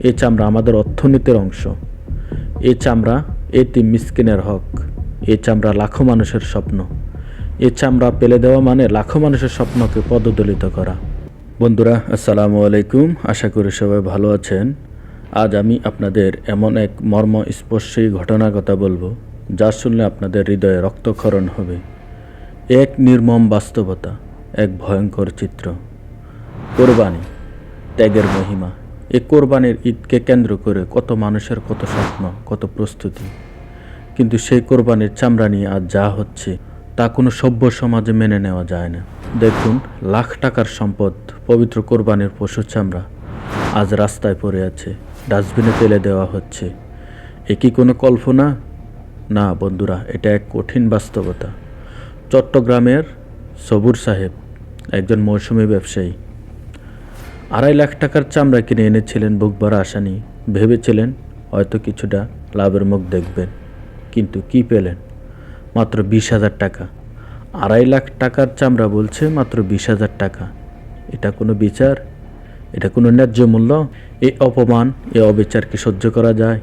এই চামড়া আমাদের অর্থনীতির অংশ। এ চামড়া এটি মিসকিনের হক। এ চামড়া লাখো মানুষের স্বপ্ন। এ চামড়া পেলে দেওয়া মানে লাখো মানুষের স্বপ্নকে পদদলিত করা। বন্ধুরা, আসসালামু আলাইকুম। আশা করি সবাই ভালো আছেন। আজ আমি আপনাদের এমন এক মর্ম স্পর্শী ঘটনার কথা বলব, যা শুনলে আপনাদের হৃদয়ে রক্তক্ষরণ হবে। এক নির্মম বাস্তবতা, এক ভয়ঙ্কর চিত্র। কোরবানি, ত্যাগের মহিমা। এই কোরবানির ঈদকে কেন্দ্র করে কত মানুষের কত স্বপ্ন, কত প্রস্তুতি। কিন্তু সেই কোরবানির চামড়া নিয়ে আজ যা হচ্ছে, তা কোনো সভ্য সমাজে মেনে নেওয়া যায় না। দেখুন, লাখ টাকার সম্পদ, পবিত্র কোরবানির পশুর চামড়া আজ রাস্তায় পড়ে আছে, ডাস্টবিনে ফেলে দেওয়া হচ্ছে। এ কি কোনো কল্পনা? না বন্ধুরা, এটা এক কঠিন বাস্তবতা। চট্টগ্রামের সবুর সাহেব, একজন মৌসুমী ব্যবসায়ী আড়াই লাখ টাকার চামড়া কিনে এনেছিলেন বুকভরা আশা নিয়ে ভেবেছিলেন হয়তো কিছুটা লাভের মুখ দেখবেন। কিন্তু কি পেলেন? মাত্র বিশ হাজার টাকা। আড়াই লাখ টাকার চামড়া বলছে মাত্র বিশ হাজার টাকা। এটা কোনো বিচার? এটা কোনো ন্যায্য মূল্য? এই অপমান, এ অবিচারকে সহ্য করা যায়?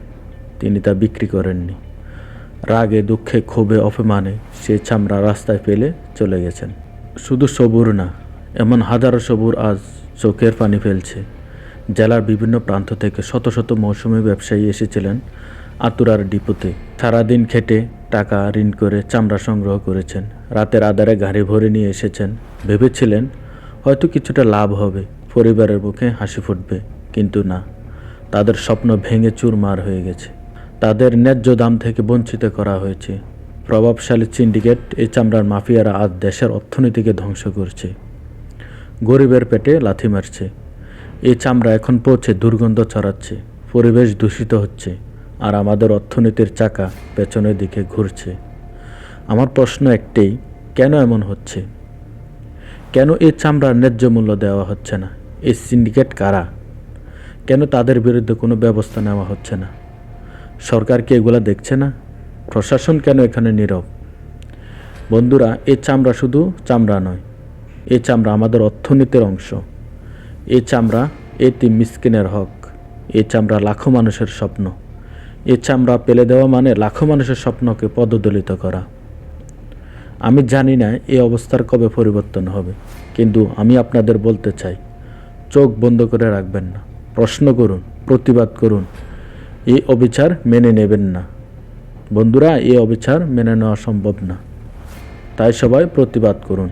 তিনি তা বিক্রি করেননি। রাগে, দুঃখে, ক্ষোভে, অপমানে সে চামড়া রাস্তায় ফেলে চলে গেছেন। শুধু সবুর না, এমন হাজারো সবুর আজ চোখের পানি ফেলছে। জেলার বিভিন্ন প্রান্ত থেকে শত শত মৌসুমি ব্যবসায়ী এসেছিলেন আতুরার ডিপোতে। সারাদিন খেটে টাকা ঋণ করে চামড়া সংগ্রহ করেছেন। রাতের আধারে গাড়ি ভরে নিয়ে এসেছেন। ভেবেছিলেন হয়তো কিছুটা লাভ হবে, পরিবারের মুখে হাসি ফুটবে, কিন্তু না। তাদের স্বপ্ন ভেঙে চুরমার হয়ে গেছে। তাদের ন্যায্য দাম থেকে বঞ্চিত করা হয়েছে। প্রভাবশালী সিন্ডিকেট এই চামড়ার মাফিয়ারা আজ দেশের অর্থনীতিকে ধ্বংস করছে। গরিবের পেটে লাথি মারছে। এই চামড়া এখন পৌঁছে দুর্গন্ধ ছড়াচ্ছে, পরিবেশ দূষিত হচ্ছে, আর আমাদের অর্থনীতির চাকা পেছনের দিকে ঘুরছে। আমার প্রশ্ন একটাই, কেন এমন হচ্ছে? কেন এই চামড়ার ন্যায্য মূল্য দেওয়া হচ্ছে না? এই সিন্ডিকেট কারা? কেন তাদের বিরুদ্ধে কোনো ব্যবস্থা নেওয়া হচ্ছে না? সরকার কি এগুলা দেখছে না? প্রশাসন কেন এখানে নীরব? বন্ধুরা এই চামড়া শুধু চামড়া নয় এই চামড়া আমাদের অর্থনীতির অংশ। এ চামড়া এটি মিসকিনের হক। এ চামড়া লাখো মানুষের স্বপ্ন। এই চামড়া পেলে দেওয়া মানে লাখো মানুষের স্বপ্নকে পদদলিত করা। আমি জানি না এই অবস্থার কবে পরিবর্তন হবে, কিন্তু আমি আপনাদের বলতে চাই, চোখ বন্ধ করে রাখবেন না। প্রশ্ন করুন, প্রতিবাদ করুন। এই অবিচার মেনে নেবেন না। বন্ধুরা এই অবিচার মেনে নেওয়া সম্ভব না। তাই সবাই প্রতিবাদ করুন।